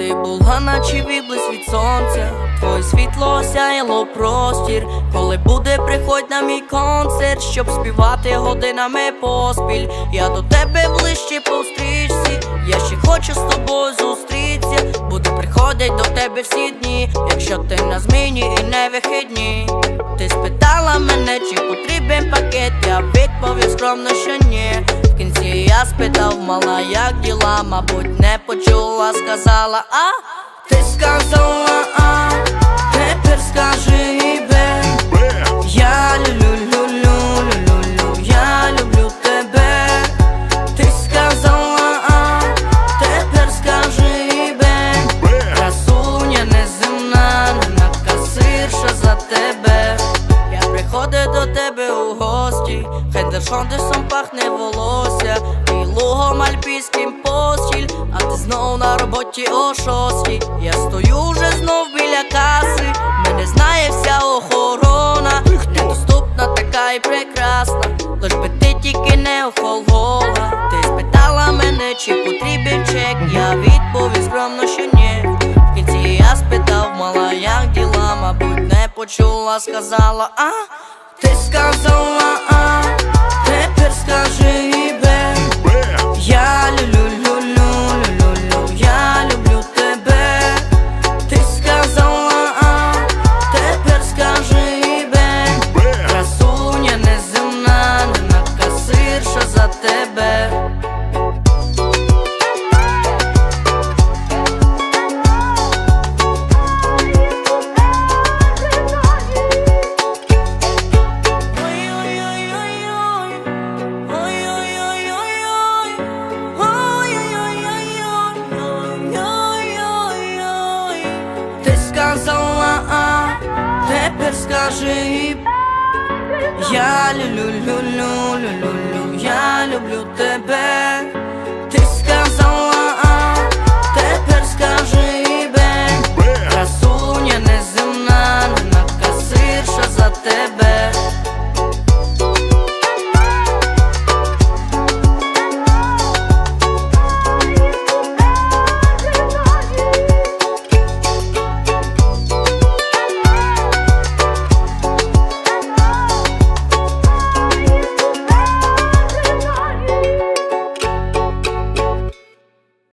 Ти була, наче віблись від сонця, твоє світло сяяло простір. Коли буде, приходь на мій концерт, щоб співати годинами поспіль. Я до тебе ближче по стрічці, я ще хочу з тобою зустрітися. Буду приходить до тебе всі дні, якщо ти на зміні і не вихідні. Скромно, що ні. В кінці я спитав, мала, як діла, мабуть, не почула, сказала, а ти сказала, а тепер скажи і бе. Я люблю, я люблю тебе. Ти сказала, а тепер скажи і бе. Красуня неземна, за тебе. Я приходив до тебе у гості, хендершондесом пахне волосся, і лугом альпійським постіль, а ти знов на роботі о шостій. Я стою вже знов біля каси, мене знає вся охорона, недоступна така і прекрасна, лиш би ти тільки не охолола. Ти спитала мене, чи потрібен чек, я відповів скромно, що ні. В кінці я спитав, мала, як діла, мабуть, не почула, сказала, а ти сказала, а сказала, а тепер скажи. Я люблю, люблю, люблю, я люблю тебе.